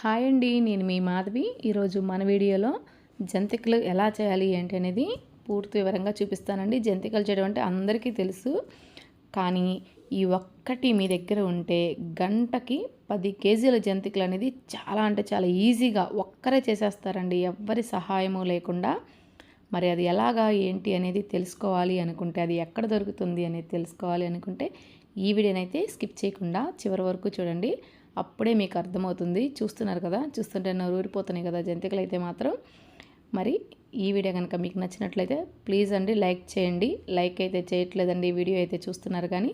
Hi అండి నేను మీ మాధవి. ఈరోజు మన వీడియోలో జంతికలు ఎలా చేయాలి ఏంటి అనేది పూర్తి వివరంగా చూపిస్తానండి. జంతికలు చేయడం అంటే అందరికీ తెలుసు కానీ ఈ ఒక్కటి మీ దగ్గర ఉంటే గంటకి పది కేజీల జంతికలు అనేది చాలా అంటే చాలా ఈజీగా ఒక్కరే చేసేస్తారండి. ఎవ్వరి సహాయము లేకుండా. మరి అది ఎలాగా ఏంటి అనేది తెలుసుకోవాలి అనుకుంటే అది ఎక్కడ దొరుకుతుంది అనేది తెలుసుకోవాలి అనుకుంటే ఈ వీడియోనైతే స్కిప్ చేయకుండా చివరి వరకు చూడండి. అప్పుడే మీకు అర్థమవుతుంది. చూస్తున్నారు కదా? చూస్తుంటే నోరు ఊరిపోతున్నాయి కదా జంతికలు అయితే మాత్రం. మరి ఈ వీడియో కనుక మీకు నచ్చినట్లయితే ప్లీజ్ అండి లైక్ చేయండి. లైక్ అయితే చేయట్లేదండి వీడియో అయితే చూస్తున్నారు కానీ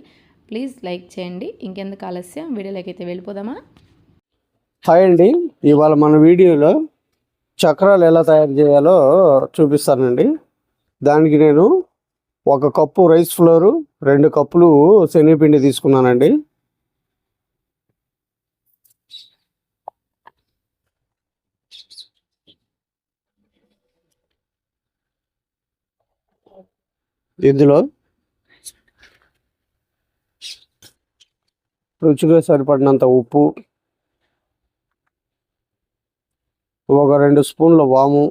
ప్లీజ్ లైక్ చేయండి. ఇంకెందుకు ఆలస్యం? వీడియోలోకి అయితే వెళ్ళిపోదామా? హాయ్ అండి. ఇవాళ మన వీడియోలో చక్రాలు ఎలా తయారు చేయాలో చూపిస్తానండి. దానికి నేను ఒక కప్పు రైస్ ఫ్లోరు రెండు కప్పులు శనగపిండి తీసుకున్నానండి. ఇందులో రుచిగా సరిపడినంత ఉప్పు ఒక రెండు స్పూన్ల వాము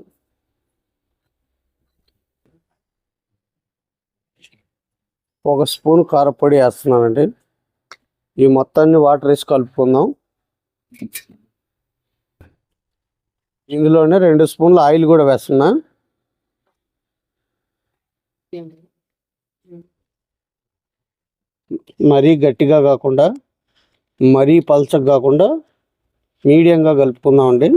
ఒక స్పూన్ కారపొడి వేస్తున్నానండి. ఈ మొత్తాన్ని వాటర్ వేసి కలుపుకుందాం. ఇందులోనే రెండు స్పూన్ల ఆయిల్ కూడా వేస్తున్నా. మరీ గట్టిగా కాకుండా మరీ పల్చగా కాకుండా మీడియంగా కలుపుకుందామండి.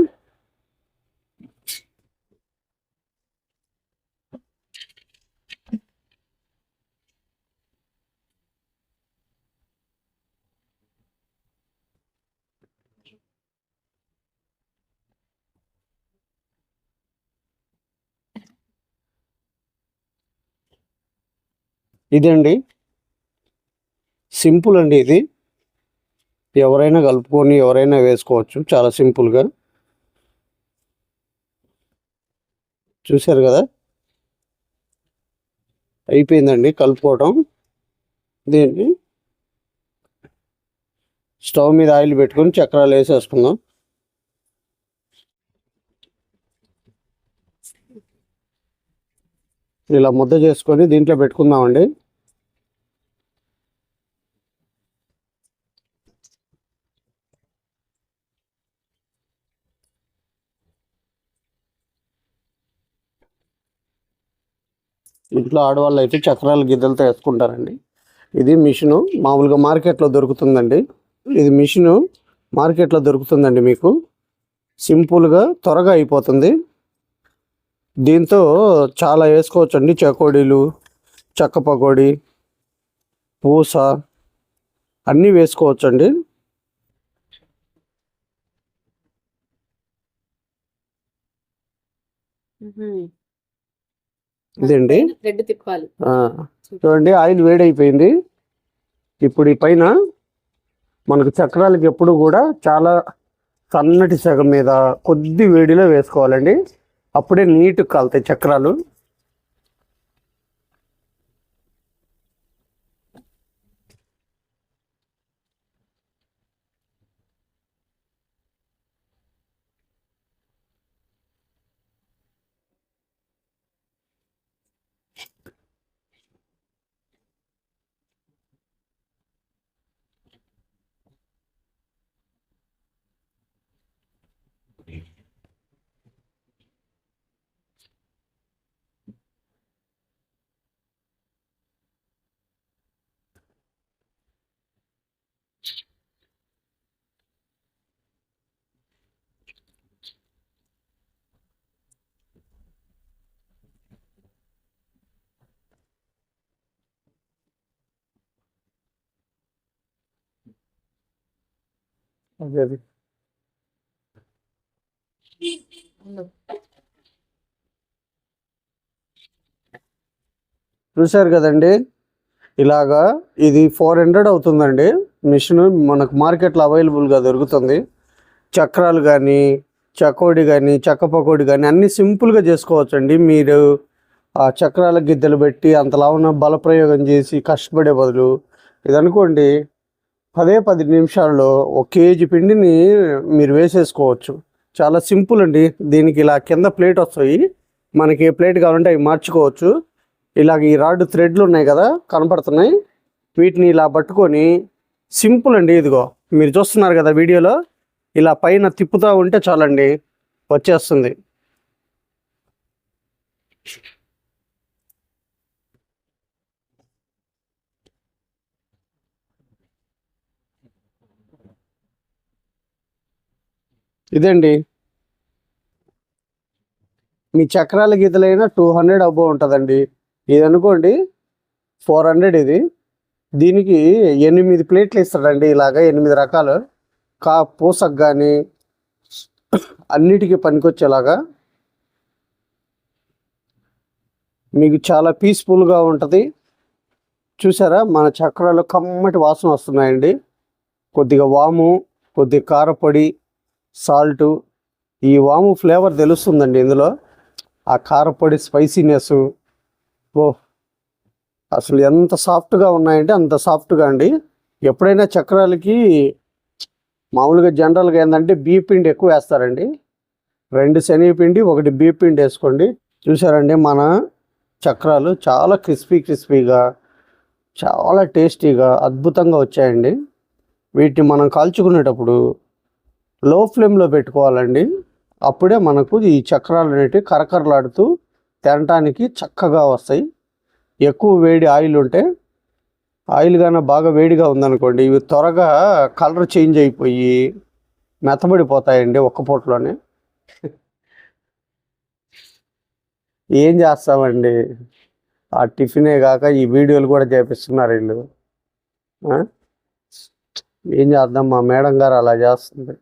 ఇదండి. సింపుల్ అండి ఇది. ఎవరైనా కలుపుకొని ఎవరైనా వేసుకోవచ్చు. చాలా సింపుల్గా చూశారు కదా? అయిపోయిందండి కలుపుకోవటం. దీన్ని స్టవ్ మీద ఆయిల్ పెట్టుకొని చక్రాలు వేసేసుకుందాం. ఇలా ముద్ద చేసుకొని దీంట్లో పెట్టుకుందామండి. ఇంట్లో ఆడవాళ్ళు అయితే చక్రాలు గిద్దలతో వేసుకుంటారండి. ఇది మిషను మామూలుగా మార్కెట్లో దొరుకుతుందండి. ఇది మిషను మార్కెట్లో దొరుకుతుందండి మీకు. సింపుల్గా త్వరగా అయిపోతుంది. దీంతో చాలా వేసుకోవచ్చండి. చకోడీలు చెక్క పకోడీ పూస అన్నీ వేసుకోవచ్చండి. ఇదండి థ్రెడ్ తిప్పాలి. చూడండి ఆయిల్ వేడైపోయింది. ఇప్పుడు ఈ పైన మనకు చక్రాలకి ఎప్పుడు కూడా చాలా సన్నటి సగం మీద కొద్ది వేడిలో వేసుకోవాలండి. అప్పుడే నీట్ కాలుతాయి చక్రాలు. అదే అది చూశారు కదండి? ఇలాగా ఇది ఫోర్ హండ్రెడ్ అవుతుందండి. మిషన్ మనకు మార్కెట్లో అవైలబుల్గా దొరుకుతుంది. చక్రాలు కానీ చకోడి కానీ చెక్క పకోడి కానీ అన్నీ సింపుల్గా చేసుకోవచ్చండి. మీరు ఆ చక్రాల గిద్దెలు పెట్టి అంతలా ఉన్న బలప్రయోగం చేసి కష్టపడే బదులు. ఇది అనుకోండి పదే పది నిమిషాల్లో ఒక కేజీ పిండిని మీరు వేసేసుకోవచ్చు. చాలా సింపుల్ అండి. దీనికి ఇలా కింద ప్లేట్ వస్తాయి. మనకి ఏ ప్లేట్ కావాలంటే అవి మార్చుకోవచ్చు. ఇలాగ ఈ రాడ్ థ్రెడ్లు ఉన్నాయి కదా కనపడుతున్నాయి. వీటిని ఇలా పట్టుకొని సింపుల్ అండి ఇదిగో. మీరు చూస్తున్నారు కదా వీడియోలో? ఇలా పైన తిప్పుతూ ఉంటే చాలండి వచ్చేస్తుంది. ఇదండి. మీ చక్రాల గీతలైనా టూ హండ్రెడ్ అబ్బో ఉంటుందండి. ఇది అనుకోండి ఫోర్ హండ్రెడ్ ఇది. దీనికి ఎనిమిది ప్లేట్లు ఇస్తాడండి ఇలాగ ఎనిమిది రకాలు. కా పూసకు కానీ అన్నిటికీ పనికొచ్చేలాగా. మీకు చాలా పీస్ఫుల్గా ఉంటుంది. చూసారా? మన చక్రాలు కమ్మటి వాసన వస్తున్నాయండి. కొద్దిగా వాము కొద్దిగా కారపొడి సాల్టు ఈ వాము ఫ్లేవర్ తెలుస్తుందండి ఇందులో. ఆ కారపొడి స్పైసీనెస్ ఓ అసలు ఎంత సాఫ్ట్గా ఉన్నాయంటే అంత సాఫ్ట్గా అండి. ఎప్పుడైనా చక్రాలకి మామూలుగా జనరల్గా ఏంటంటే బియ్య పిండి ఎక్కువ వేస్తారండి. రెండు శనగపిండి ఒకటి బియ్య పిండి వేసుకోండి. చూసారండి మన చక్రాలు చాలా క్రిస్పీ క్రిస్పీగా చాలా టేస్టీగా అద్భుతంగా వచ్చాయండి. వీటిని మనం కాల్చుకునేటప్పుడు లో ఫ్లేమ్లో పెట్టుకోవాలండి. అప్పుడే మనకు ఈ చక్రాలు అనేటివి కరకరలాడుతూ తినటానికి చక్కగా వస్తాయి. ఎక్కువ వేడి ఆయిల్ ఉంటే ఆయిల్ కానీ బాగా వేడిగా ఉందనుకోండి ఇవి త్వరగా కలర్ చేంజ్ అయిపోయి మెత్తబడిపోతాయండి ఒక్క పూటలోనే. ఏం చేస్తామండి? ఆ టిఫినే కాక ఈ వీడియోలు కూడా చేపిస్తున్నారు వీళ్ళు. ఏం చేద్దాం? మా మేడం గారు అలా చేస్తుంది.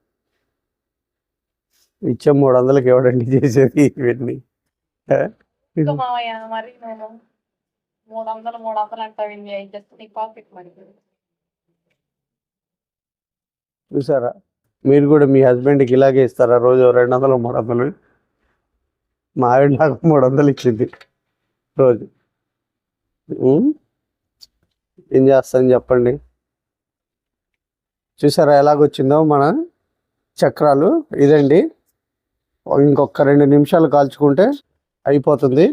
ఇచ్చే మూడు వందలకి ఎవడండి చేసేది ఇవన్నీ? మూడు వందలు మూడు వందలు అంటావు జస్ట్ నీ పాకెట్ మరి చూసారా? మీరు కూడా మీ హస్బెండ్కి ఇలాగే ఇస్తారా? రోజు రెండు వందలు మూడు వందలు మా ఆవిడ నాకు మూడు వందలు ఇచ్చింది రోజు? ఏం చేస్తాను చెప్పండి? చూసారా ఎలాగొచ్చిందో మన చక్రాలు? ఇదండి. ఇంకొక రెండు నిమిషాలు కాల్చుకుంటే అయిపోతుంది.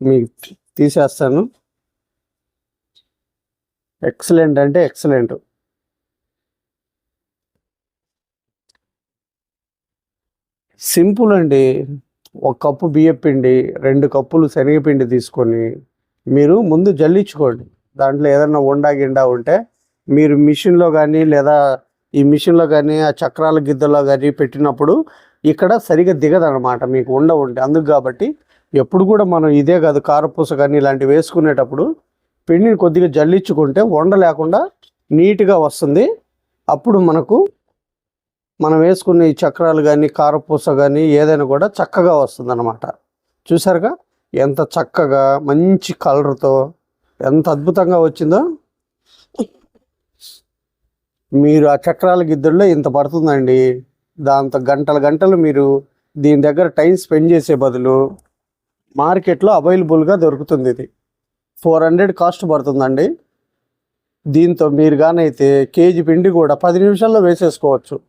మీకు తీసేస్తాను. ఎక్సలెంట్ అంటే ఎక్సలెంట్ సింపుల్ అండి. ఒక కప్పు బియ్యపిండి రెండు కప్పులు శనగపిండి తీసుకొని మీరు ముందు జల్లించుకోండి. దాంట్లో ఏదైనా ఉండా గిండా ఉంటే మీరు మిషన్లో కానీ లేదా ఈ మిషన్లో కానీ ఆ చక్రాల గిద్దలో కానీ పెట్టినప్పుడు ఇక్కడ సరిగా దిగదనమాట మీకు ఉండ ఉంటే అందుకు కాబట్టి ఎప్పుడు కూడా మనం ఇదే కాదు కారపూస కానీ ఇలాంటివి వేసుకునేటప్పుడు పిండిని కొద్దిగా జల్లించుకుంటే ఉండ లేకుండా నీట్గా వస్తుంది. అప్పుడు మనకు మనం వేసుకునే ఈ చక్రాలు కానీ కారపూస కానీ ఏదైనా కూడా చక్కగా వస్తుంది అనమాట చూసారుగా? ఎంత చక్కగా మంచి కలర్తో ఎంత అద్భుతంగా వచ్చిందో. మీరు ఆ చక్రాల గిద్దుల్లో ఇంత పడుతుందండి. దాంతో గంటల గంటలు మీరు దీని దగ్గర టైం స్పెండ్ చేసే బదులు మార్కెట్లో అవైలబుల్గా దొరుకుతుంది ఇది. ఫోర్ హండ్రెడ్ కాస్ట్ పడుతుందండి. దీంతో మీరు కానైతే కేజీ పిండి కూడా పది నిమిషాల్లో వేసేసుకోవచ్చు.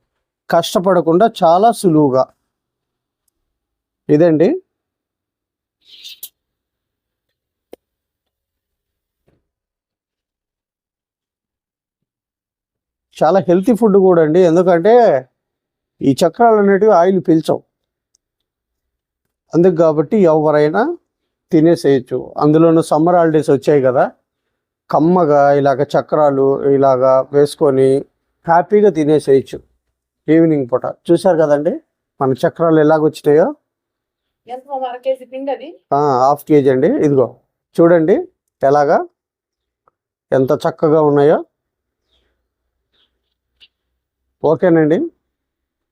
కష్టపడకుండా చాలా సులువుగా. ఇదండి. చాలా హెల్తీ ఫుడ్ కూడా అండి. ఎందుకంటే ఈ చక్రాలు అనేటివి ఆయిల్ పీల్చవు. అందుకు కాబట్టి ఎవరైనా తినేసేయచ్చు. అందులోనూ సమ్మర్ హాలిడేస్ వచ్చాయి కదా కమ్మగా ఇలాగ చక్రాలు ఇలాగా వేసుకొని హ్యాపీగా తినేసేయచ్చు. ఈవినింగ్ పూట. చూశారు కదండి మన చక్రాలు ఎలాగొచ్చినాయో హాఫ్ కేజీ అండి. ఇదిగో చూడండి ఎలాగా ఎంత చక్కగా ఉన్నాయో. ఓకేనండి.